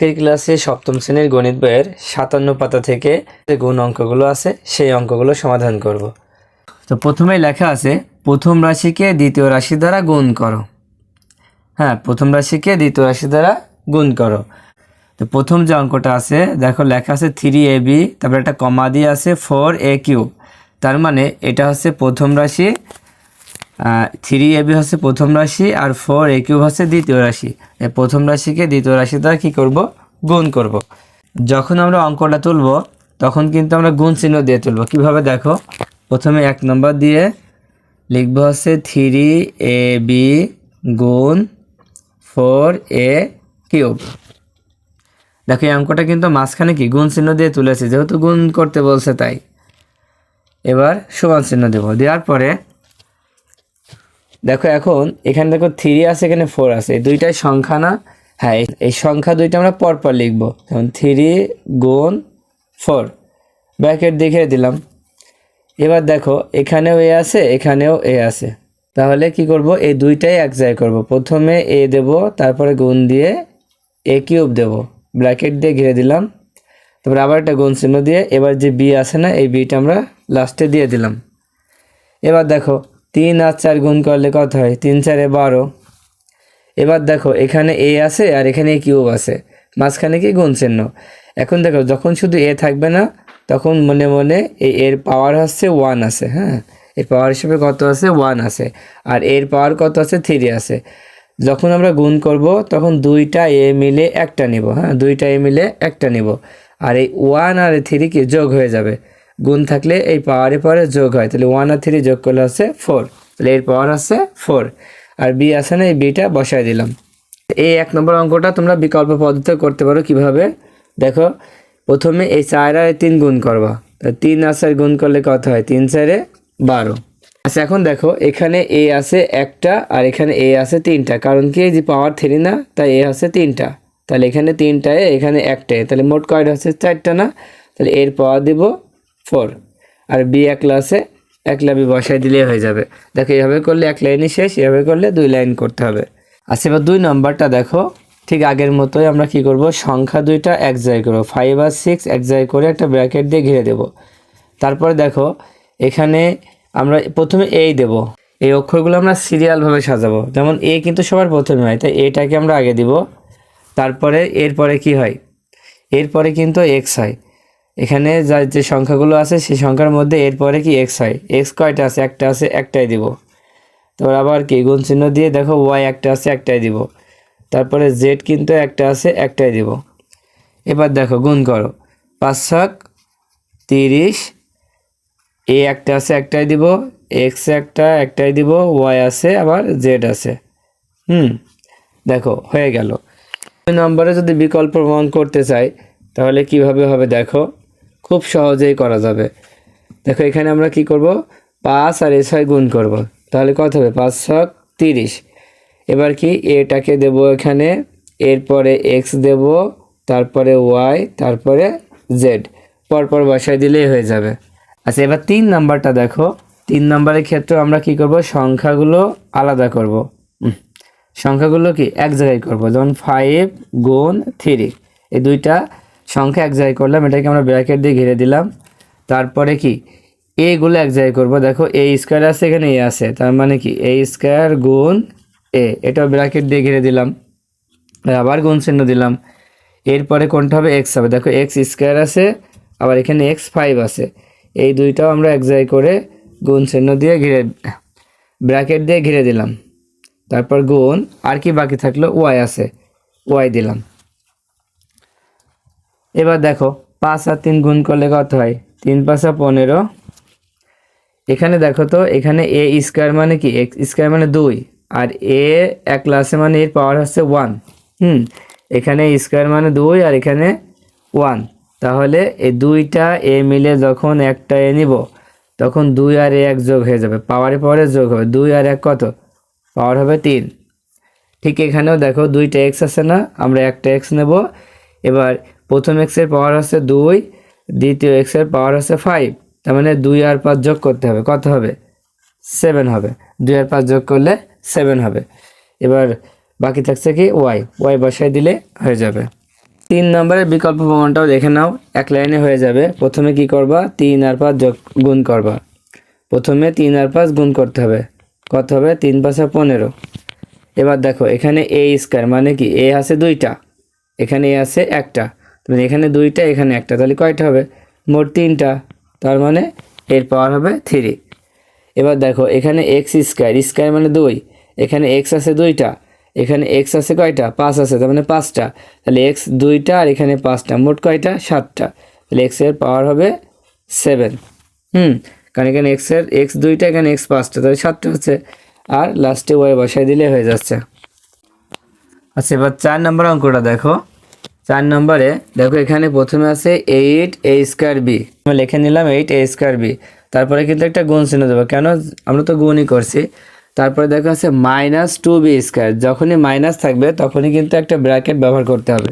আজকের ক্লাসে সপ্তম শ্রেণির গণিত বইয়ের সাতান্ন পাতা থেকে যে গুণ অঙ্কগুলো আছে, সেই অঙ্কগুলো সমাধান করব। তো প্রথমে লেখা আছে, প্রথম রাশিকে দ্বিতীয় রাশি দ্বারা গুণ করো। হ্যাঁ প্রথম রাশিকে দ্বিতীয় রাশি দ্বারা গুণ করো। তো প্রথম যে অঙ্কটা আছে, দেখো লেখা আছে থ্রি এ বি তারপরে একটা কমা দিয়ে আছে ফোর এ কিউব তার মানে এটা হচ্ছে প্রথম রাশি থ্রি এ বি হচ্ছে প্রথম রাশি আর ফোর এ কিউব হচ্ছে দ্বিতীয় রাশি। প্রথম রাশিকে দ্বিতীয় রাশি দ্বারা কী করব? গুণ করব। যখন আমরা অঙ্কটা তুলব, তখন কিন্তু আমরা গুণ চিহ্ন দিয়ে তুলব। কীভাবে দেখো? প্রথমে এক নম্বর দিয়ে লিখব হচ্ছে থ্রি এ বি গুণ ফোর এ কিউব দেখো, এই অঙ্কটা কিন্তু মাঝখানে কি? গুণ চিহ্ন দিয়ে তুলেছে, যেহেতু গুণ করতে বলছে তাই। এবার সমান চিহ্ন দেব। দেওয়ার পরে দেখো এখন, এখানে দেখো থ্রি আছে, এখানে ফোর আছে। এই দুইটাই সংখ্যা না? হ্যাঁ এই- সংখ্যা দুইটা আমরা পরপর লিখব। যেমন থ্রি গুণ ফোর ব্র্যাকেট দেখে দিলাম। এবার দেখো, এখানেও এ আছে, এখানেও এ আছে। তাহলে কি করব? এই দুইটাই এক জায়গায় করব। প্রথমে এ দেব, তারপরে গুণ দিয়ে এ কিউব দেব। ব্র্যাকেট দিয়ে ঘিরে দিলাম। তারপরে আবার একটা গুণ চিহ্ন দিয়ে, এবার যে বি আছে না, এই বিটা আমরা লাস্টে দিয়ে দিলাম। এবার দেখো তিন আর চার গুণ করলে কত হয়? তিন চারে বারো। এবার দেখো, এখানে এ আছে আর এখানে এ কিউব আছে। মাঝখানে কি গুণ চিহ্ন? এখন দেখো, যখন শুধু এ থাকবে না, তখন মনে মনে এই এর পাওয়ার হচ্ছে ওয়ান আছে হ্যাঁ? এর পাওয়ার হিসেবে কত আছে? ওয়ান আছে। আর এর পাওয়ার কত আছে? থ্রি আছে। যখন আমরা গুণ করব, তখন দুইটা এ মিলে একটা নিব হ্যাঁ? দুইটা এ মিলে একটা নিব। আর এই ওয়ান আর থ্রি কি যোগ হয়ে যাবে। গুণ থাকলে এই পাওয়ারে পাওয়ারে যোগ হয়। তাহলে ওয়ান আর থ্রি যোগ করলে হচ্ছে ফোর তাহলে এর পাওয়ার হচ্ছে ফোর আর বি আছে না, এই বিটা বসায় দিলাম। এই এক নম্বর অঙ্কটা তোমরা বিকল্প পদ্ধতিতে করতে পারো কীভাবে? দেখো, প্রথমে এই চার আর তিন গুণ করবা। তিন আর চার গুণ করলে কত হয়? তিন চারে বারো। আচ্ছা এখন দেখো, এখানে এ আছে একটা আর এখানে এ আছে তিনটা। কারণ কি? যে পাওয়ার থ্রি না, তাই এ আছে তিনটা। তাহলে এখানে তিনটায়, এখানে একটায়। তাহলে মোট কয়টা হচ্ছে? চারটা না। তাহলে এর পাওয়ার দিব ফোর। আর বি একলা আছে, একলা বি বসাই দিলেই হয়ে যাবে। দেখো এভাবে করলে এক লাইনই শেষ এভাবে করলে দুই লাইন করতে হবে। আচ্ছা এবার দুই নম্বরটা দেখো। ঠিক আগের মতোই আমরা কি করব? সংখ্যা দুইটা এক জায়গায় করব। ফাইভ আর সিক্স এক জায়গায় করে একটা ব্র্যাকেট দিয়ে ঘিরে দেব। তারপরে দেখো, এখানে আমরা প্রথমে এই দেব। এই অক্ষরগুলো আমরা সিরিয়ালভাবে সাজাবো। যেমন এ কিন্তু সবার প্রথমে হয়, তাই এটাকে আমরা আগে দিব। তারপরে, এরপরে কি হয়? এরপরে কিন্তু এক্স হয়। এখানে যা যে সংখ্যাগুলো আছে, সেই সংখ্যার মধ্যে এরপরে কি এক্স হয়? এক্স কয়টা আছে? একটা আছে, একটাই দিব। তারপর আবার কি? গুণ চিহ্ন দিয়ে দেখো ওয়াই একটা আছে, একটাই দিব। তারপরে জেড কিন্তু একটা আছে, একটাই দিব। এবার দেখো, গুণ করো। পাঁচ ছক তিরিশ। এ একটা আছে, একটাই দিব। এক্স একটা, একটাই দিব। ওয়াই আছে, আবার জেড আছে। হুম, দেখো, হয়ে গেল। নম্বরে যদি বিকল্প প্রমাণ করতে চাই, তাহলে কীভাবে হবে দেখো? খুব সহজেই করা যাবে। দেখো, এখানে আমরা কি করব? পাঁচ আর এ ছয় গুণ করব। তাহলে কত হবে? পাঁচ ছক তিরিশ। এবার কি? এটাকে দেব এখানে, এরপরে এক্স দেব, তারপরে ওয়াই তারপরে জেড পরপর বসায় দিলেই হয়ে যাবে। আচ্ছা এবার তিন নাম্বারটা দেখো। তিন নাম্বারের ক্ষেত্রে আমরা কি করব? সংখ্যাগুলো আলাদা করব। সংখ্যাগুলো কি? এক জায়গায় করব। যেমন ফাইভ গুণ থ্রি এই দুইটা সংখ্যা এক জায়গায় করলাম, এটাকে আমরা ব্র্যাকেট দিয়ে ঘিরে দিলাম। তারপরে কি? এগুলো এক জায়গায় করব। দেখো, এ স্কোয়ার আছে, এখানে এ আছে। তার মানে কি? এ স্কোয়ার গুণ এ। এটাও ব্র্যাকেট দিয়ে ঘিরে দিলাম। আবার গুণ চিহ্ন দিলাম। এরপরে কোনটা হবে? এক্স হবে। দেখো এক্স স্কোয়ার আছে, আবার এখানে এক্স ফাইভ আছে। এই দুইটাও আমরা এক জায়গায় করে গুণ চিহ্ন দিয়ে ঘিরে ব্র্যাকেট দিয়ে ঘিরে দিলাম। তারপর গুণ, আর কি বাকি থাকল? ওয়াই আছে। ওয়াই দিলাম। এবার দেখো, পাঁচ আর তিন গুণ করলে কত হয়? তিন, পাঁচা পনেরো। এখানে দেখো তো, এখানে এ স্কোয়ার মানে কি? এক্স স্কোয়ার মানে দুই, আর এ এক ক্লাসে মানে এর পাওয়ার হচ্ছে ওয়ান হুম, এখানে স্কোয়ার মানে দুই, আর এখানে ওয়ান তাহলে এই দুইটা এ মিলে যখন একটা এ নিব, তখন দুই আর এ এক যোগ হয়ে যাবে। পাওয়ারে পাওয়ারে যোগ হবে। দুই আর এক কত? পাওয়ার হবে তিন। ঠিক এখানেও দেখো, দুইটা এক্স আছে না, আমরা একটা এক্স নেব। এবার প্রথম এক্সের পাওয়ার হচ্ছে দুই, দ্বিতীয় এক্সের পাওয়ার হচ্ছে ফাইভ তার মানে দুই আর পাঁচ যোগ করতে হবে। কত হবে? সেভেন হবে। দুই আর পাঁচ যোগ করলে সেভেন হবে। এবার বাকি থাকছে কি? ওয়াই ওয়াই বসাই দিলে হয়ে যাবে। তিন নম্বরের বিকল্প প্রমাণটাও দেখে নাও। এক লাইনে হয়ে যাবে। প্রথমে কি করবা? তিন আর পাঁচ যোগ গুণ করবা। প্রথমে তিন আর পাঁচ গুণ করতে হবে। কত হবে? তিন পাঁচা পনেরো। এবার দেখো, এখানে এ স্কোয়ার মানে কি? এ আছে দুইটা। এখানে এ আছে একটা। মানে এখানে দুইটা, এখানে একটা, তাহলে কয়টা হবে? মোট তিনটা, তার মানে এর পাওয়ার হবে থ্রি এবার দেখো, এখানে এক্স স্কোয়ার স্কোয়ার মানে দুই, এখানে এক্স আছে দুইটা, এখানে এক্স আছে কয়টা? পাঁচ আছে, তার মানে পাঁচটা। তাহলে এক্স দুইটা আর এখানে পাঁচটা, মোট কয়টা? সাতটা। তাহলে এক্সের পাওয়ার হবে সেভেন হুম, কারণ এখানে এক্সের এক্স দুইটা, এখানে এক্স পাঁচটা, তাহলে সাতটা হচ্ছে। আর লাস্টে ওয়াই বসাই দিলে হয়ে যাচ্ছে। আচ্ছা এবার চার নম্বর অঙ্কটা দেখো। চার নম্বরে, দেখো এখানে প্রথমে আছে এইট এ স্কোয়ার বি আমি লিখে নিলাম এইট এ স্কোয়ার বি তারপরে কিন্তু একটা গুণ চিহ্ন দেবো। কেন? আমরা তো গুণই করছি। তারপরে দেখো আছে মাইনাস টু বি স্কোয়ার যখনই মাইনাস থাকবে, তখনই কিন্তু একটা ব্র্যাকেট ব্যবহার করতে হবে।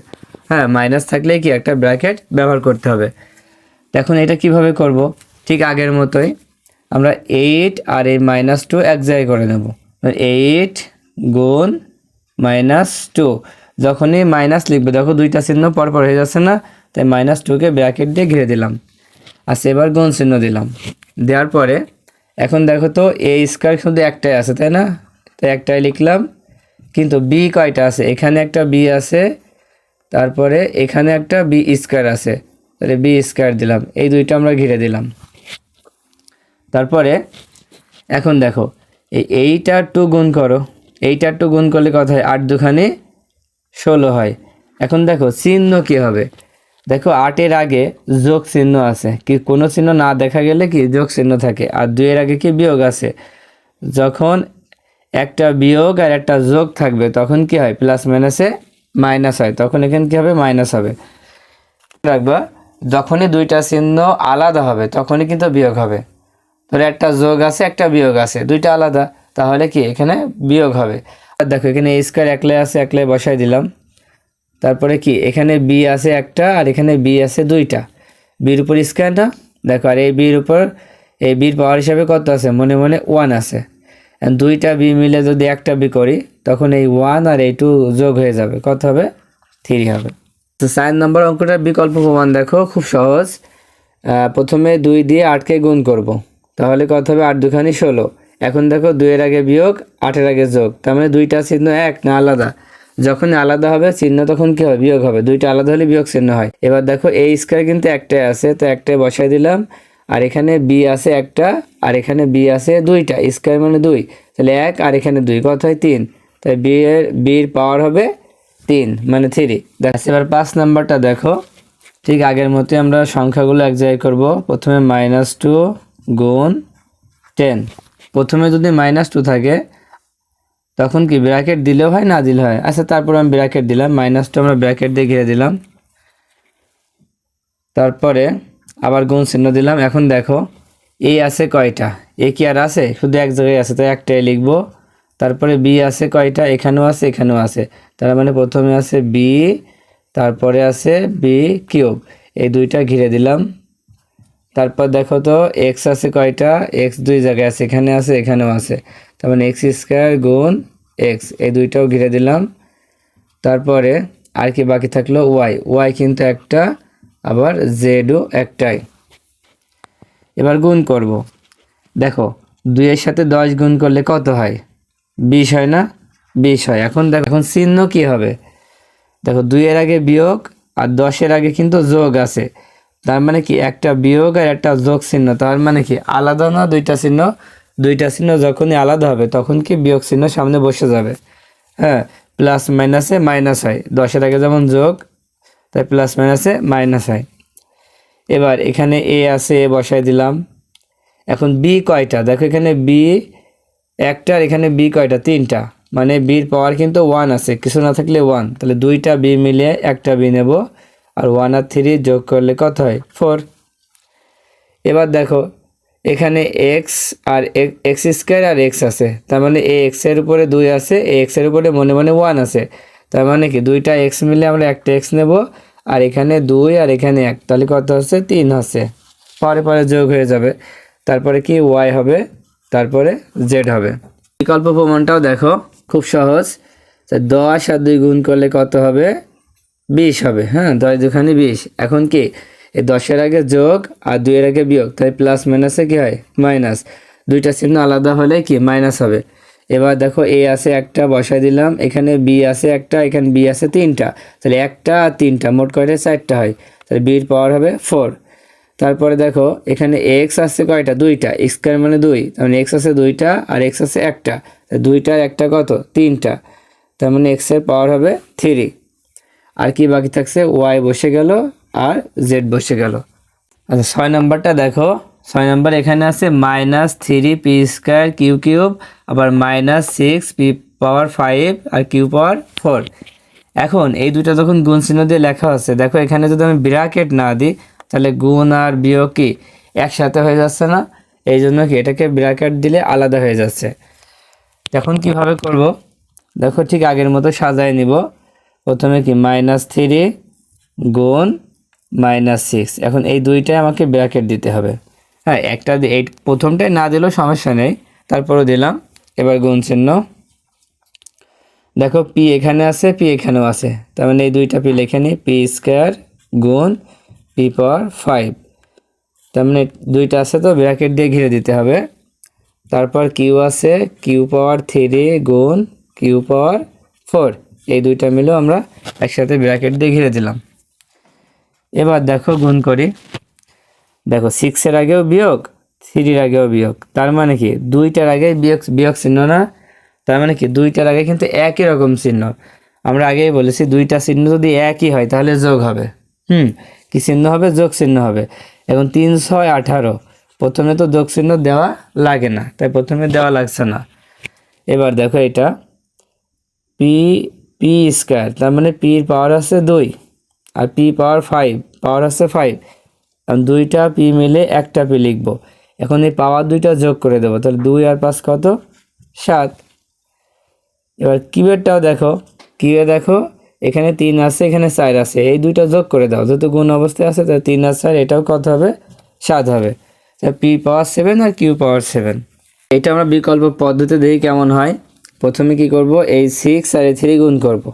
হ্যাঁ মাইনাস থাকলে কি? একটা ব্র্যাকেট ব্যবহার করতে হবে। এখন এটা কীভাবে করব? ঠিক আগের মতোই আমরা এইট আর এই মাইনাস টু এক জায়গায় করে নেব। এইট গুণ মাইনাস টু যখনই মাইনাস লিখবে, দেখো দুইটা চিহ্ন পরপর হয়ে যাচ্ছে না, তাই মাইনাস টুকে ব্র্যাকেট দিয়ে ঘিরে দিলাম। আচ্ছা এবার গুণ চিহ্ন দিলাম। দেওয়ার পরে, এখন দেখো তো এ স্কোয়ার শুধু একটাই আছে, তাই না? তাই একটাই লিখলাম, কিন্তু বি কয়টা আছে? এখানে একটা বি আছে, তারপরে এখানে একটা বি স্কোয়ার আছে। তাহলে বি স্কোয়ার দিলাম, এই দুইটা আমরা ঘিরে দিলাম। তারপরে, এখন দেখো, এই এইটার টু গুণ করো। এইটার টু গুণ করলে কথা হয়? আট দুখানে। ষোলো হয়। এখন দেখো, চিহ্ন কি হবে? দেখো, আটের আগে যোগ চিহ্ন আছে। কি, কোনো চিহ্ন না দেখা গেলে কি যোগ চিহ্ন থাকে? আর দুইয়ের আগে কি বিয়োগ আছে? যখন একটা বিয়োগ আর একটা যোগ থাকবে, তখন কি হয়? প্লাস মাইনাসে মাইনাস হয়। তখন এখানে কি হবে? মাইনাস হবে। রাখবা, যখনই দুইটা চিহ্ন আলাদা হবে, তখনই কিন্তু বিয়োগ হবে। ধরে একটা যোগ আছে, একটা বিয়োগ আছে। দুইটা আলাদা, তাহলে কি এখানে বিয়োগ হবে? দেখো, এখানে এ স্কোয়ার একলাই আছে একলাই বসাই দিলাম। তারপরে কি? এখানে বি আছে একটা, আর এখানে বি আছে দুইটা। বির উপর স্কোয়ারটা দেখো, আর এই বির উপর, এই বির পাওয়ার হিসাবে কত আছে? মনে মনে ওয়ান আছে। দুইটা বি মিলে যদি একটা বি করি, তখন এই ওয়ান আর এই টু যোগ হয়ে যাবে। কত হবে? থ্রি হবে। তো সাইন নম্বর অঙ্কটার বিকল্প প্রমাণ দেখো, খুব সহজ। প্রথমে দুই দিয়ে আটকে গুণ করব। তাহলে কত হবে? আট দুখানি ষোলো। এখন দেখো দুইয়ের আগে বিয়োগ, আটের আগে যোগ। তার মানে দুইটা চিহ্ন এক, না আলাদা। যখন আলাদা হবে, চিহ্ন তখন কি হবে? বিয়োগ হবে। দুইটা আলাদা হলে বিয়োগ চিহ্ন হয়। এবার দেখো এই স্কোয়ার কিন্তু একটাই আছে, তো একটাই বসাই দিলাম। আর এখানে বি আছে একটা, আর এখানে বি আছে দুইটা। স্কোয়ার মানে দুই। তাহলে এক, আর এখানে দুই। কত হয়? তিন। তাই বি এর বির পাওয়ার হবে তিন মানে থ্রি দেখ এবার পাঁচ নাম্বারটা দেখো। ঠিক আগের মতোই আমরা সংখ্যাগুলো এক জায়গায় করব। প্রথমে মাইনাস টু গুণ টেন প্রথমে যদি মাইনাস টু থাকে, তখন কি ব্র্যাকেট দিলেও হয়, না দিলে হয়? আচ্ছা তারপর আমি ব্র্যাকেট দিলাম মাইনাস টু আমরা ব্র্যাকেট দিয়ে ঘিরে দিলাম। তারপরে আবার গুণ চিহ্ন দিলাম। এখন দেখো এ আছে কয়টা? এ কি আর আছে? শুধু এক জায়গায় আছে, তো একটাই লিখব। তারপরে বি আছে কয়টা? এখানেও আছে এখানেও আছে। তার মানে প্রথমে আছে বি তারপরে আছে বি কিউব। এই দুইটা ঘিরে দিলাম। তারপর দেখো তো এক্স আছে কয়টা? এক্স দুই জায়গায় আছে, এখানে আছে, এখানেও আছে। তার মানে এক্স স্কোয়ার গুণ এক্স এই দুইটাও ঘিরে দিলাম। তারপরে আর কি বাকি থাকল? ওয়াই ওয়াই কিন্তু একটা, আবার জেডও একটাই। এবার গুণ করব। দেখো, দুইয়ের সাথে দশ গুণ করলে কত হয়? বিশ হয় না? বিশ হয়। এখন দেখো, এখন চিহ্ন কি হবে? দেখো, দুইয়ের আগে বিয়োগ আর দশের আগে কিন্তু যোগ আছে। তার মানে কি একটা বিয়োগ আর একটা যোগ চিহ্ন। তার মানে কি আলাদা না দুইটা চিহ্ন? দুইটা চিহ্ন যখনই আলাদা হবে তখন কি বিয়োগ চিহ্ন সামনে বসে যাবে। হ্যাঁ প্লাস মাইনাসে মাইনাস হয়। দশের আগে যেমন যোগ, তাই প্লাস মাইনাসে মাইনাস হয়। এবার এখানে এ আছে এ বসাই দিলাম। এখন বি কয়টা? দেখো এখানে বি একটা আর এখানে বি কয়টা? তিনটা। মানে বির পাওয়ার কিন্তু ওয়ান আছে। কিছু না থাকলে ওয়ান তাহলে দুইটা বি মিলিয়ে একটা বি নেব। আর ওয়ান আর থ্রি যোগ করলে কত হয়? ফোর এবার দেখো, এখানে এক্স আর এক্স স্কোয়ার আর এক্স আছে। তার মানে এ এক্সের উপরে দুই আছে, এ এক্সের উপরে মনে মনে ওয়ান আছে। তার মানে কি, দুইটা এক্স মিলে আমরা একটা এক্স নেব, আর এখানে দুই আর এখানে এক। তাহলে কত হচ্ছে? তিন হচ্ছে। পরে পরে যোগ হয়ে যাবে। তারপরে কি? ওয়াই হবে, তারপরে জেড হবে। বিকল্প প্রমাণটাও দেখো, খুব সহজ। দশ আর দুই গুণ করলে কত হবে? বিশ হবে হ্যাঁ দশ দুখানি বিশ। এখন কি? এই দশের আগে যোগ আর দুইয়ের আগে বিয়োগ, তাই প্লাস মাইনাসে কি হয়? মাইনাস দুইটা চিহ্ন আলাদা হলে কি? মাইনাস হবে। এবার দেখো এ আছে একটা বসাই দিলাম। এখানে বি আছে একটা, এখানে বি আছে তিনটা। তাহলে একটা আর তিনটা, মোট কয়টা? চারটা হয়। তাহলে বির পাওয়ার হবে ফোর তারপরে দেখো, এখানে এক্স আছে কয়টা? দুইটা। স্কোয়ার মানে দুই। তার মানে এক্স আছে দুইটা আর এক্স আছে একটা। দুইটার একটা কত? তিনটা। তার মানে এক্সের পাওয়ার হবে থ্রি আর কি বাকি থাকছে? ওয়াই বসে গেল আর জেড বসে গেল। আচ্ছা ছয় নম্বরটা দেখো। ছয় নম্বর এখানে আছে minus three P square Q cube আবার minus six P power five আর কিউ পাওয়ার ফোর এখন এই দুটো যখন গুণ চিহ্ন দিয়ে লেখা আছে, দেখো এখানে যদি আমি ব্র্যাকেট না দিই, তাহলে গুণ আর বিয়োগ কি? একসাথে হয়ে যাচ্ছে না? এই জন্য কি এটাকে ব্র্যাকেট দিলে আলাদা হয়ে যাচ্ছে। এখন কীভাবে করব? দেখো ঠিক আগের মতো সাজায় নিব। প্রথমে কি? মাইনাস থ্রি গুণ মাইনাস সিক্স এখন এই দুইটাই আমাকে ব্র্যাকেট দিতে হবে। হ্যাঁ একটা এই প্রথমটাই না দিলেও সমস্যা নেই। তারপরও দিলাম। এবার গুণ চিহ্ন। দেখো পি এখানে আছে পি এখানেও আছে। তার মানে এই দুইটা পি লিখে নিই। পি স্কোয়ার গুণ পি পাওয়ার ফাইভ তার মানে দুইটা আছে তো ব্র্যাকেট দিয়ে ঘিরে দিতে হবে। তারপর কিউ আছে কিউ পাওয়ার থ্রি গুণ কিউ পাওয়ার ফোর এই দুইটা মিলেও আমরা একসাথে ব্র্যাকেট দিয়ে ঘিরে দিলাম। এবার দেখো গুণ করি। দেখো সিক্সের আগেও বিয়োগ থ্রির আগেও বিয়োগ। তার মানে কি? দুইটার আগে বিয়োগ বিয়োগ চিহ্ন না? তার মানে কি? দুইটার আগে কিন্তু একই রকম চিহ্ন। আমরা আগেই বলেছি দুইটা চিহ্ন যদি একই হয়, তাহলে যোগ হবে। হুম, কি চিহ্ন হবে? যোগ চিহ্ন হবে। এখন তিন, ছয়, আঠারো, প্রথমে তো যোগ চিহ্ন দেওয়া লাগে না, তাই প্রথমে দেওয়া লাগছে না। এবার দেখো এটা। পি পি স্কোয়ার তার মানে পির পাওয়ার আছে দুই আর পি পাওয়ার ফাইভ পাওয়ার আছে ফাইভ দুইটা পি মিলে একটা পি লিখব। এখন এই পাওয়ার দুইটা যোগ করে দেবো, তাহলে দুই আর পাঁচ কত? সাত। এবার কিউবেরটাও দেখো কিউবে দেখো, এখানে তিন আছে, এখানে চার আছে, এই দুইটা যোগ করে দাও, যেহেতু গুণ অবস্থায় আছে, তাহলে তিন আর চার, এটাও কত হবে? সাত হবে। পি পাওয়ার সেভেন আর কিউ পাওয়ার সেভেন এটা আমরা বিকল্প পদ্ধতি দেখি কেমন হয়। প্রথমে কি করব? এই সিক্স আর এই থ্রি গুণ করব।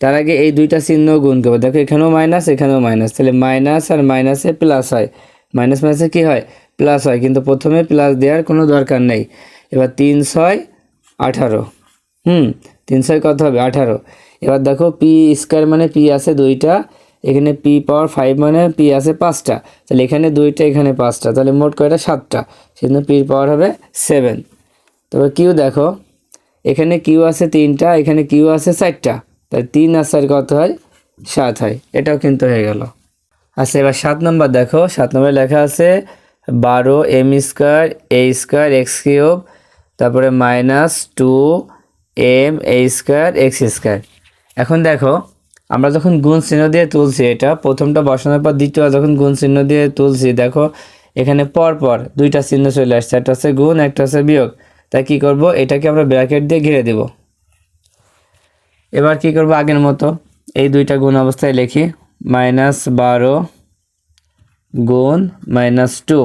তার আগে এই দুইটা চিহ্ন গুণ করব। দেখো, এখানেও মাইনাস এখানেও মাইনাস তাহলে মাইনাস আর মাইনাসে প্লাস হয়। মাইনাস মাইনাসে কি হয়? প্লাস হয়। কিন্তু প্রথমে প্লাস দেওয়ার কোনো দরকার নেই। এবার তিন ছয়, আঠারো। হুম, তিন ছয় কত হবে? আঠারো। এবার দেখো পি স্কোয়ার মানে পি আছে দুইটা। এখানে পি পাওয়ার ফাইভ মানে পি আছে পাঁচটা। তাহলে এখানে দুইটা, এখানে পাঁচটা। তাহলে মোট কয়টা? সাতটা। সেজন্য পির পাওয়ার হবে সেভেন তবে কিউ দেখো। এখানে কিউ আছে তিনটা, এখানে কিউ আছে চারটা। তাই তিন আর চার কত হয়? সাত হয়। এটাও কিন্তু হয়ে গেল। আচ্ছা এবার সাত নম্বর দেখো। সাত নম্বরে লেখা আছে বারো M square, A square, X cube, তারপরে minus two M, A square, X square. এখন দেখো, আমরা যখন গুণ চিহ্ন দিয়ে তুলছি এটা, প্রথমটা বসানোর পর দ্বিতীয় যখন গুণ চিহ্ন দিয়ে তুলছি, দেখো, এখানে পর পর দুইটা চিহ্ন চলে আসছে। একটা হচ্ছে গুণ, একটা হচ্ছে বিয়োগ। তাই কি করব? এটাকে আমরা ব্র্যাকেট দিয়ে ঘিরে দেব। এবার কি করব আগের মতো? এই দুইটা গুণ অবস্থায় লিখি। মাইনাস বারো গুণ মাইনাস টু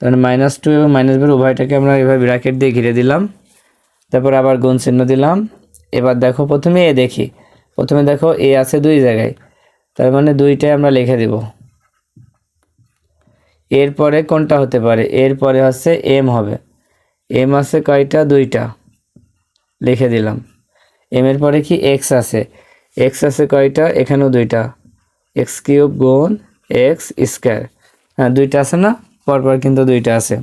তাহলে মাইনাস টু এবং মাইনাস বারো উভয়টাকে আমরা এভাবে ব্র্যাকেট দিয়ে ঘিরে দিলাম। তারপর আবার গুণ চিহ্ন দিলাম। এবার দেখো প্রথমে এ দেখি। প্রথমে দেখো এ আছে দুই জায়গায়। তার মানে দুইটাই আমরা লিখে দিব। এরপরে কোনটা হতে পারে? এরপরে হচ্ছে এম হবে। এম আছে কয়টা? দুইটা। লিখে দিলাম। এম এর পরে কি? এক্স আছে। এক্স আছে কয়টা? এখানেও দুইটা। এক্স কিউব গুণ এক্স স্কোয়ার। হ্যাঁ দুইটা আছে না? পরপর কিন্তু দুইটা আছে।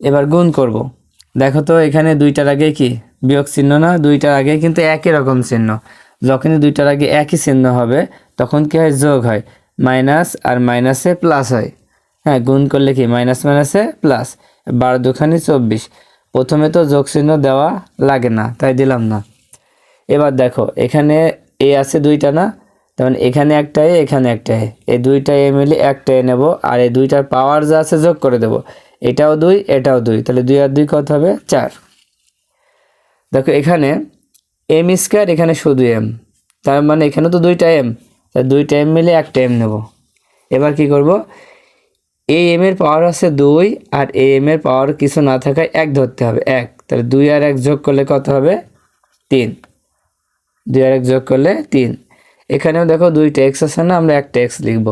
এবার গুণ করব। দেখো তো, এখানে দুইটার আগে কি? বিয়োগ চিহ্ন না? দুইটার আগে কিন্তু একই রকম চিহ্ন। যখনই দুইটার আগে একই চিহ্ন হবে, তখন কি হয়? যোগ হয়। মাইনাস আর মাইনাসে প্লাস হয়। হ্যাঁ গুণ করলে কি? মাইনাস মাইনাসে প্লাস। বারো দুখানি চব্বিশ। প্রথমে তো যোগ দেওয়া লাগে না, তাই দিলাম না। এবার দেখো, এখানে এ আছে দুইটা না? তখন এখানে একটা এ, এখানে একটা এ। এই দুইটা এ মিলে একটা এ নেব, আর এই দুইটার পাওয়ার যা আছে যোগ করে দেবো। এটাও দুই এটাও দুই। তাহলে দুই আর দুই কত হবে? চার। দেখো, এখানে এম স্কোয়ার এখানে শুধু এম তার মানে এখানে তো দুইটা এম তাই দুইটা এম মিলে একটা এম নেব। এবার কি করব? এই এম এর পাওয়ার আছে দুই আর এ এম এর পাওয়ার কিছু না থাকায় এক ধরতে হবে, এক। তাহলে দুই আর এক যোগ করলে কত হবে? তিন। দুই আর এক যোগ করলে তিন। এখানেও দেখো দুইটা এক্স আছে না, আমরা একটা এক্স লিখব।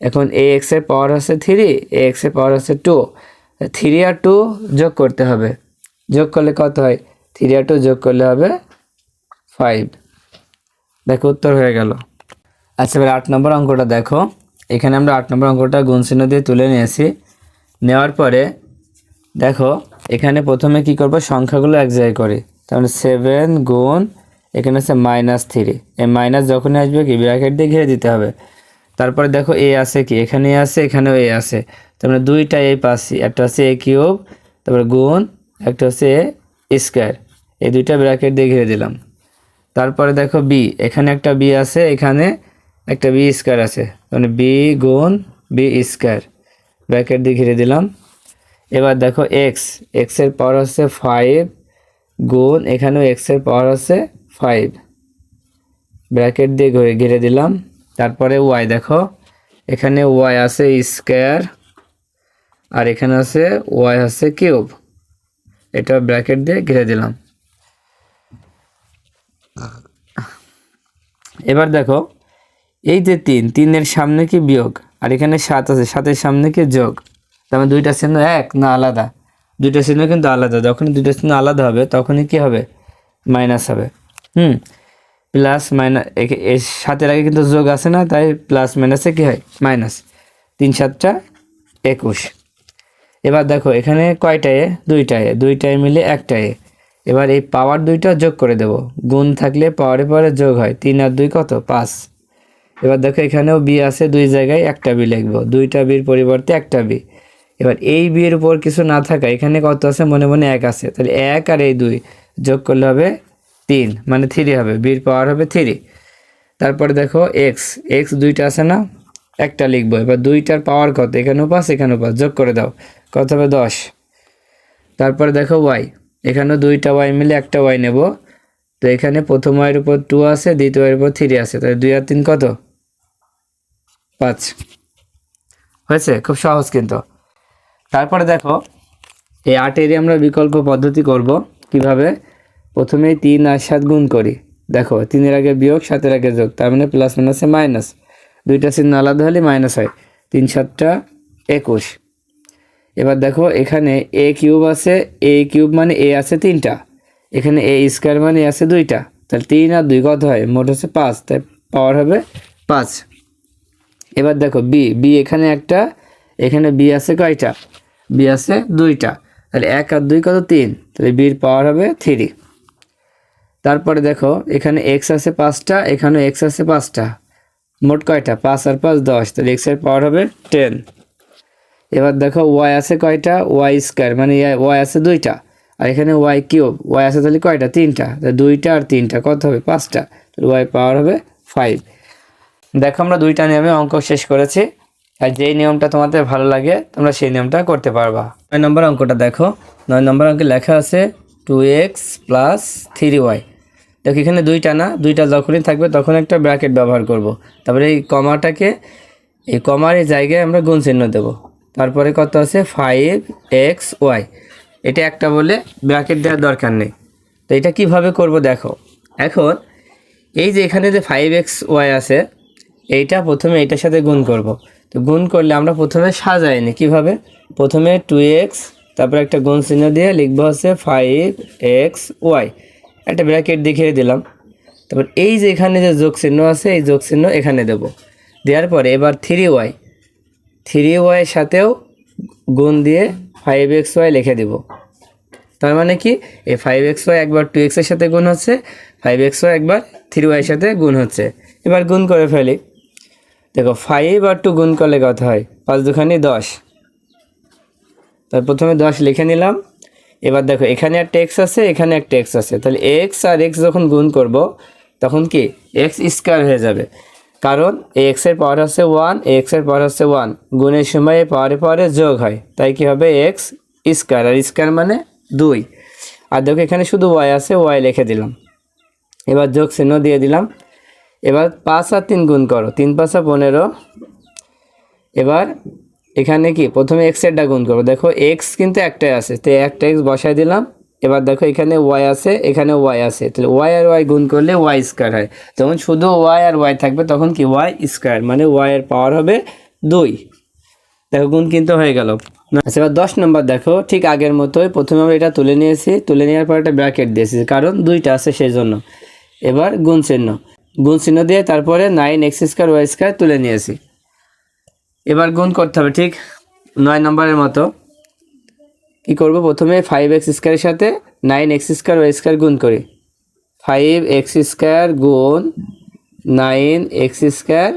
এখন এ এক্সের পাওয়ার আছে থ্রি এ এক্সের পাওয়ার আছে টু থ্রি আর টু যোগ করতে হবে। যোগ করলে কত হয়? থ্রি আর টু যোগ করলে হবে ফাইভ দেখো উত্তর হয়ে গেল। আচ্ছা এবার আট নম্বর অঙ্কটা দেখো। এখানে আমরা আট নম্বর অঙ্কটা গুণ চিহ্ন দিয়ে তুলে নিয়েছি। নেওয়ার পরে, দেখো, এখানে প্রথমে কি করব? সংখ্যাগুলো এক জায়গায় করি। তাহলে সেভেন গুণ, এখানে আছে মাইনাস থ্রি এই মাইনাস যখনই আসবে কি? ব্র্যাকেট দিয়ে ঘিরে দিতে হবে। তারপরে দেখো এ আছে কি? এখানে আছে, এখানেও এ আছে। তারপরে দুইটা এ পাচ্ছি। একটা হচ্ছে এ কিউব, তারপরে গুণ, একটা হচ্ছে এ স্কোয়ার এই দুইটা ব্র্যাকেট দিয়ে ঘিরে দিলাম। তারপরে দেখো বি এখানে একটা বি আছে, এখানে একটা বি স্কোয়ার আছে মানে বি গুণ বি স্কোয়ার। ব্র্যাকেট দিয়ে ঘিরে দিলাম। এবার দেখো এক্স এক্সের পাওয়ার হচ্ছে ফাইভ গুণ, এখানেও এক্সের পাওয়ার হচ্ছে ফাইভ ব্র্যাকেট দিয়ে ঘিরে ঘিরে দিলাম। তারপরে ওয়াই দেখো, এখানে ওয়াই আছে স্কোয়ার, আর এখানে আছে ওয়াই আছে কিউব। এটা ব্র্যাকেট দিয়ে ঘিরে দিলাম। এবার দেখো এই যে তিন, তিনের সামনে কি বিয়োগ? আর এখানে সাত আছে, সাতের সামনে কি যোগ? তার মানে দুইটা চিহ্ন এক, না আলাদা। দুইটা চিহ্ন কিন্তু আলাদা। যখন দুইটা চিহ্ন আলাদা হবে, তখনই কি হবে? মাইনাস হবে। হুম? প্লাস মাইনাস এর সাতের আগে কিন্তু যোগ আছে না, তাই প্লাস মাইনাসে কি হয়? মাইনাস। তিন সাতটা একুশ। এবার দেখো, এখানে কয়টা এ? দুইটা এ। দুইটায় মিলে একটা এ। এবার এই পাওয়ার দুইটা যোগ করে দেব। গুণ থাকলে পাওয়ারে পাওয়ারে যোগ হয়। তিন আর দুই কত? পাঁচ। এবার দেখো এখানেও বি আছে, দুই জায়গায় একটা বি লিখব। দুইটা বির পরিবর্তে একটা বি এবার এই বিয়ের উপর কিছু না থাকা, এখানে কত আছে? মনে মনে এক আছে। তাহলে এক আর এই দুই যোগ করলে হবে তিন মানে থ্রি হবে। বির পাওয়ার হবে থ্রি তারপরে দেখো এক্স এক্স দুইটা আছে না? একটা লিখব। এবার দুইটার পাওয়ার কত? এখানেও পাঁচ এখানেও পাঁচ। যোগ করে দাও। কত হবে? দশ। তারপরে দেখো ওয়াই এখানেও দুইটা ওয়াই মিলে একটা ওয়াই নেব। তো এখানে প্রথম ওয়াইয়ের উপর টু আছে, দ্বিতীয় ওয়াইয়ের উপর থ্রি আছে। তাহলে দুই আর তিন কত? পাঁচ। হয়েছে? খুব সহজ কিন্তু। তারপরে দেখো, এই আটেরই আমরা বিকল্প পদ্ধতি করব কীভাবে? প্রথমেই তিন আর সাত গুণ করি। দেখো, তিনের আগে বিয়োগ, সাতের আগে যোগ। তার মানে প্লাস মাইনাসে মাইনাস। দুইটা চিহ্ন আলাদা হলে মাইনাস হয়। তিন সাতটা একুশ। এবার দেখো, এখানে এ কিউব আছে, এ কিউব মানে এ আছে তিনটা। এখানে এ স্কোয়ার মানে আছে দুইটা। তাহলে তিন আর দুই কত হয়? মোট হচ্ছে পাঁচ। তাই পাওয়ার হবে পাঁচ। এবার দেখো বি বি এখানে একটা, এখানে বি আছে কয়টা? বি আছে দুইটা। তাহলে এক আর দুই কত? তিন। তাহলে বির পাওয়ার হবে থ্রি। তারপরে দেখো, এখানে এক্স আছে পাঁচটা এখানে এক্স আছে পাঁচটা। মোট কয়টা? পাঁচ আর পাঁচ, দশ। তাহলে এক্সের পাওয়ার হবে টেন। এবার দেখো ওয়াই আছে কয়টা? ওয়াই স্কোয়ার মানে ওয়াই আছে দুইটা। আর এখানে ওয়াই কিউব ওয়াই আছে তাহলে কয়টা? তিনটা। তাহলে দুইটা আর তিনটা, কত হবে? পাঁচটা। তাহলে ওয়াই পাওয়ার হবে ফাইভ দেখো আমরা দুইটা নিয়মে অঙ্ক শেষ করেছি, আর যেই নিয়মটা তোমাদের ভালো লাগে, তোমরা সেই নিয়মটা করতে পারবা। নয় নম্বর অঙ্কটা দেখো, নয় নম্বর অঙ্কে লেখা আছে two X plus three Y দেখো এখানে দুইটা না, দুইটা যখনই থাকবে তখন একটা ব্র্যাকেট ব্যবহার করব। তারপরে এই কমাটাকে, এই কমার এই জায়গায় আমরা গুণ চিহ্ন দেবো। তারপরে কত আছে? ফাইভ এক্স ওয়াই এটা একটা বলে ব্র্যাকেট দেওয়ার দরকার নেই। তো এটা কীভাবে করব দেখো। এখন, এই যে এখানে যে ফাইভ এক্স ওয়াই আছে এইটা প্রথমে এইটার সাথে গুণ করব। তো গুণ করলে আমরা প্রথমে সাজাই নি কীভাবে? প্রথমে টু এক্স তারপর একটা গুণ চিহ্ন দিয়ে লিখব হচ্ছে ফাইভ এক্স ওয়াই একটা ব্র্যাকেট দেখিয়ে দিলাম। তারপর এই যে এখানে যে যোগ চিহ্ন আছে, এই যোগ চিহ্ন এখানে দেব। দেওয়ার পরে এবার থ্রি ওয়াই থ্রি ওয়াইয়ের সাথেও গুণ দিয়ে ফাইভ এক্স ওয়াই লিখে দেব। তার মানে কি? এই ফাইভ এক্স ওয়াই একবার টু এক্সের সাথে গুণ হচ্ছে ফাইভ এক্স ওয়াই একবার থ্রি ওয়াইয়ের সাথে গুণ হচ্ছে। এবার গুণ করে ফেলি। দেখো ফাইভ আর টু গুণ করলে কত হয়? পাঁচ দুখানি দশ। তার প্রথমে দশ লিখে নিলাম। এবার দেখো, এখানে একটা এক্স আছে, এখানে একটা এক্স আছে। তাহলে এক্স আর এক্স যখন গুণ করব, তখন কি? এক্স স্কোয়ার হয়ে যাবে। কারণ এই এক্সের পাওয়ার হচ্ছে ওয়ান এক্সের পাওয়ার হচ্ছে ওয়ান গুণের সময় পাওয়ারে পাওয়ারে যোগ হয়। তাই কি হবে? এক্স স্কোয়ার আর স্কোয়ার মানে দুই। আর দেখো, এখানে শুধু ওয়াই আছে ওয়াই লিখে দিলাম। এবার যোগ চিহ্ন দিয়ে দিলাম। এবার পাঁচ আর তিন গুণ করো, তিন, পাঁচা পনেরো। এবার এখানে কি? প্রথমে এক্সেরটা গুণ করব দেখো এক্স কিন্তু একটাই আছে, তো একটা এক্স বসাই দিলাম। এবার দেখো এখানে ওয়াই আছে, এখানে ওয়াই আছে। তাহলে ওয়াই আর ওয়াই গুণ করলে ওয়াই স্কোয়ার হয়। যখন শুধু ওয়াই আর ওয়াই থাকবে, তখন কি? ওয়াই স্কোয়ার মানে ওয়াই এর পাওয়ার হবে দুই। দেখো গুণ কিন্তু হয়ে গেল। আচ্ছা এবার দশ নম্বর দেখো। ঠিক আগের মতোই প্রথমে আমরা এটা তুলে নিয়েছি। তুলে নেওয়ার পর একটা ব্র্যাকেট দিয়েছি, কারণ দুইটা আছে সেই জন্য এবার গুণ চিহ্ন। গুণ চিহ্ন দিয়ে তারপরে nine X square Y square তুলে নিয়েছি। এবার গুণ করতে হবে, ঠিক? নয় নম্বরের মতো। কি করব? প্রথমে ফাইভ এক্স স্কোয়ারের সাথে nine X square Y square গুণ করি। ফাইভ এক্স স্কোয়ার গুণ nine X square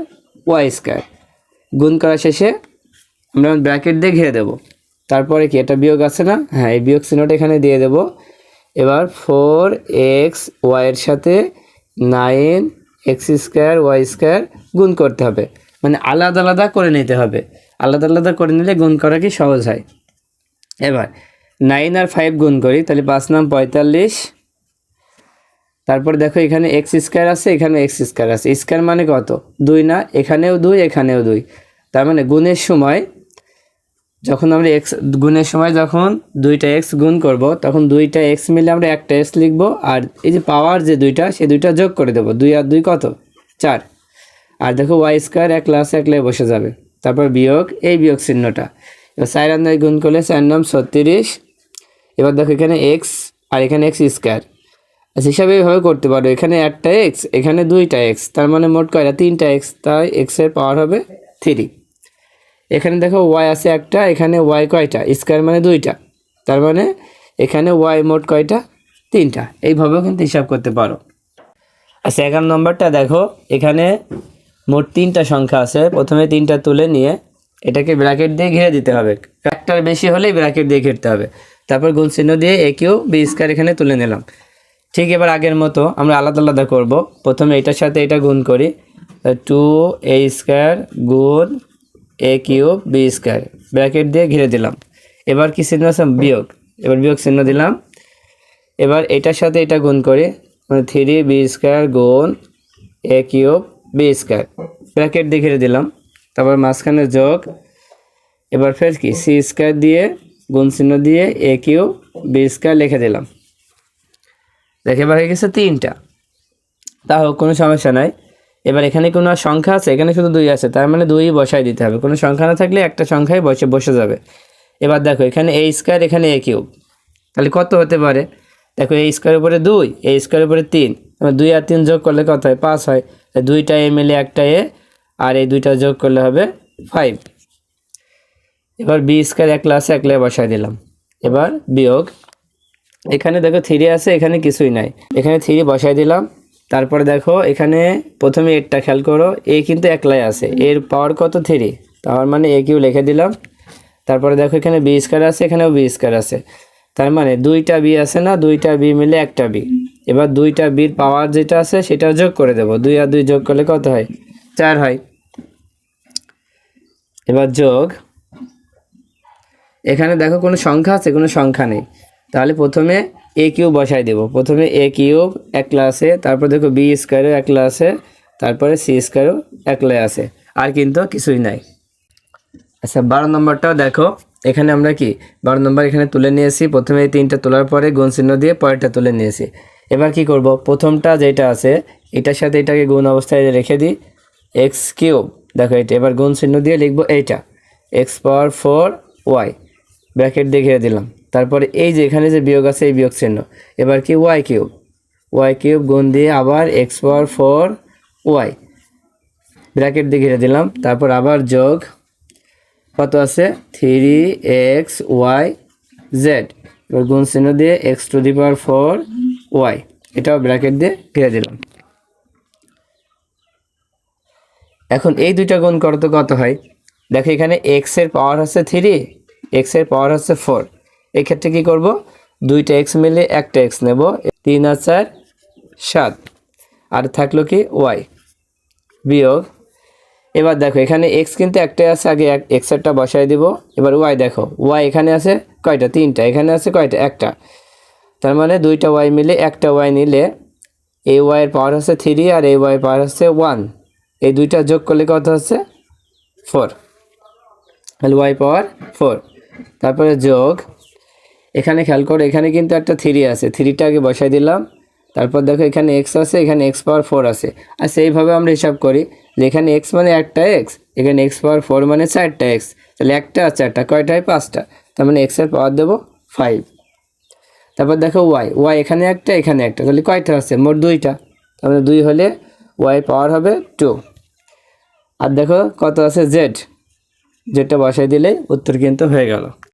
Y square গুণ করা শেষে আমরা ব্র্যাকেট দিয়ে ঘিরে দেবো। তারপরে কি? এটা বিয়োগ আছে না? হ্যাঁ এই বিয়োগ চিহ্নটা এখানে দিয়ে দেব। এবার ফোর এক্স ওয়াইয়ের সাথে nine X square, Y square গুণ করতে হবে। মানে আলাদা আলাদা করে নিতে হবে। আলাদা আলাদা করে নিলে গুণ করা কি সহজ হয়? এবার নাইন আর ফাইভ গুণ করি, তাহলে পাঁচ নাম পঁয়তাল্লিশ। তারপর দেখো এখানে এক্স স্কোয়ার আছে, এখানে এক্স স্কোয়ার আছে। স্কোয়ার মানে কত? দুই না, এখানেও দুই এখানেও দুই। তার মানে গুণের সময় যখন আমরা এক্স গুণের সময় যখন দুইটা এক্স গুণ করব, তখন দুইটা এক্স মিলে আমরা একটা এক্স লিখব, আর এই যে পাওয়ার যে দুইটা, সে দুইটা যোগ করে দেবো। দুই আর দুই কত? চার। আর দেখো ওয়াই স্কোয়ার এক লাস একলাই বসে যাবে। তারপর বিয়োগ, এই বিয়োগ চিহ্নটা। এবার চার আর গুণ করলে চার নাম ছত্রিশ। এবার দেখো এখানে এক্স আর এখানে এক্স স্কোয়ার আচ্ছা হিসাবে এইভাবে করতে পারো। এখানে একটা এক্স এখানে দুইটা এক্স তার মানে মোট কয়টা? তিনটা এক্স তাই এক্সের পাওয়ার হবে থ্রি এখানে দেখো ওয়াই আছে একটা, এখানে ওয়াই কয়টা? স্কোয়ার মানে দুইটা। তার মানে এখানে ওয়াই মোট কয়টা? তিনটা। এইভাবেও কিন্তু হিসাব করতে পারো। আচ্ছা এগারো নম্বরটা দেখো। এখানে মোট তিনটা সংখ্যা আছে। প্রথমে তিনটা তুলে নিয়ে এটাকে ব্র্যাকেট দিয়ে ঘিরে দিতে হবে। একটার বেশি হলেই ব্র্যাকেট দিয়ে ঘিরতে হবে। তারপর চিহ্ন দিয়ে এ বি স্কোয়ার এখানে তুলে নিলাম। ঠিক এবার আগের মতো আমরা আলাদা আলাদা করব। প্রথমে এটার সাথে এটা গুণ করি। টু এ স্কোয়ার গুণ A cube B square bracket দিয়ে ঘিরে দিলাম। এবার কি চিহ্ন আছে? বিয়োগ। এবার বিয়োগ চিহ্ন দিলাম। এবার এটার সাথে এটা গুণ করি মানে থ্রি বি স্কোয়ার গুণ A cube B square bracket দিয়ে ঘিরে দিলাম। তারপর মাঝখানে যোগ। এবার ফের কি? সি স্কোয়ার দিয়ে গুণ চিহ্ন দিয়ে এ কিউব বি স্কোয়ার লিখে দিলাম। দেখে এবার হয়ে গেছে তিনটা। তাও কোনো সমস্যা নাই। এবার এখানে কোনো সংখ্যা আছে? এখানে শুধু দুই আছে, তার মানে দুই বসাই দিতে হবে। কোনো সংখ্যা না থাকলে একটা সংখ্যায় বসে বসে যাবে। এবার দেখো, এখানে এ স্কোয়ার এখানে এ কিউব তাহলে কত হতে পারে? দেখো এই স্কোয়ার উপরে দুই এই স্কোয়ার উপরে তিন। দুই আর তিন যোগ করলে কত হয়? পাঁচ হয়। দুইটা এ মিলে একটা এ আর এই দুইটা যোগ করলে হবে ফাইভ এবার বি স্কোয়ার এক ক্লাসে একলে বসাই দিলাম। এবার বিয়োগ। এখানে দেখো থ্রি আছে, এখানে কিছুই নাই। এখানে থ্রি বসাই দিলাম। তারপরে দেখো, এখানে প্রথমে এরটা খেয়াল করো, এ কিন্তু একলাই আছে। এর পাওয়ার কত? থ্রি পাওয়ার মানে এ কিউ লিখে দিলাম। তারপরে দেখো, এখানে বি স্কোয়ার আছে, এখানেও বি স্কোয়ার আছে। তার মানে দুইটা বি আছে না, দুইটা বি মিলে একটা বি এবার দুইটা বির পাওয়ার যেটা আছে, সেটা যোগ করে দেব। দুই আর দুই যোগ করলে কত হয়? চার হয়। এবার যোগ। এখানে দেখো কোনো সংখ্যা আছে, কোনো সংখ্যা নেই। তাহলে প্রথমে এ কিউব বসাই দেব। প্রথমে এ কিউব এক ক্লাসে, তারপর দেখো বি স্কোয়ারও এক ক্লাসে, তারপরে সি স্কোয়ারও একলাই আছে। আর কিন্তু কিছুই নাই। আচ্ছা বারো নম্বরটাও দেখো। এখানে আমরা কি? বারো নম্বর এখানে তুলে নিয়েছি। প্রথমে এই তিনটা তোলার পরে গুণ চিহ্ন দিয়ে পরেরটা তুলে নিয়েছি। এবার কি করব? প্রথমটা যেটা আছে, এটার সাথে এটাকে গুণ অবস্থায় রেখে দিই। এক্স কিউব, দেখো এটা। এবার গুণ চিহ্ন দিয়ে লিখব এইটা। X power four Y bracket দিয়ে ঘিরে দিলাম। তারপরে এই যে এখানে যে বিয়োগ আছে, এই বিয়োগ চিহ্ন। এবার কি? Y cube. ওয়াই কিউব গুণ দিয়ে আবার X power four Y bracket দিয়ে ঘিরে দিলাম। তারপর আবার যোগ। কত আছে? থ্রি এক্স ওয়াই জেড এবার গুণ চিহ্ন দিয়ে X to the power four Y এটাও ব্র্যাকেট দিয়ে ঘিরে দিলাম। এখন এই দুইটা গুণ করতে কত হয়? দেখো এখানে এক্সের পাওয়ার হচ্ছে থ্রি এক্সের পাওয়ার হচ্ছে ফোর এই ক্ষেত্রে কী করব? দুইটা এক্স মিলে একটা এক্স নেব। তিন আর চার, সাত। আর থাকল কি ওয়াই বিয়োগ। এবার দেখো, এখানে এক্স কিন্তু একটাই আছে, আগে এক এক্সেরটা বসাই দিব। এবার ওয়াই দেখো ওয়াই এখানে আছে কয়টা? তিনটা। এখানে আছে কয়টা? একটা। তার মানে দুইটা ওয়াই মিলে একটা ওয়াই নিলে এই ওয়াইয়ের পাওয়ার হচ্ছে থ্রি আর এই ওয়াইয়ের পাওয়ার হচ্ছে ওয়ান এই দুইটা যোগ করলে কত হচ্ছে? ফোর তাহলে ওয়াই পাওয়ার ফোর তারপরে যোগ এখানে খেয়াল করো, এখানে কিন্তু একটা থ্রি আছে। থ্রিটা আগে বসাই দিলাম। তারপর দেখো এখানে এক্স আছে, এখানে এক্স পাওয়ার ফোর আছে। আর সেইভাবে আমরা হিসাব করি যে এখানে এক্স মানে একটা এক্স এখানে এক্স পাওয়ার ফোর মানে চারটা এক্স তাহলে একটা আর চারটা, কয়টা? হয় পাঁচটা। তার মানে এক্সের পাওয়ার দেবো ফাইভ তারপর দেখো ওয়াই ওয়াই এখানে একটা এখানে একটা। তাহলে কয়টা আছে? মোট দুইটা। তাহলে দুই হলে ওয়াই পাওয়ার হবে টু আর দেখো কত আছে জেড যেটা বসাই দিলেই উত্তর কিন্তু হয়ে গেল।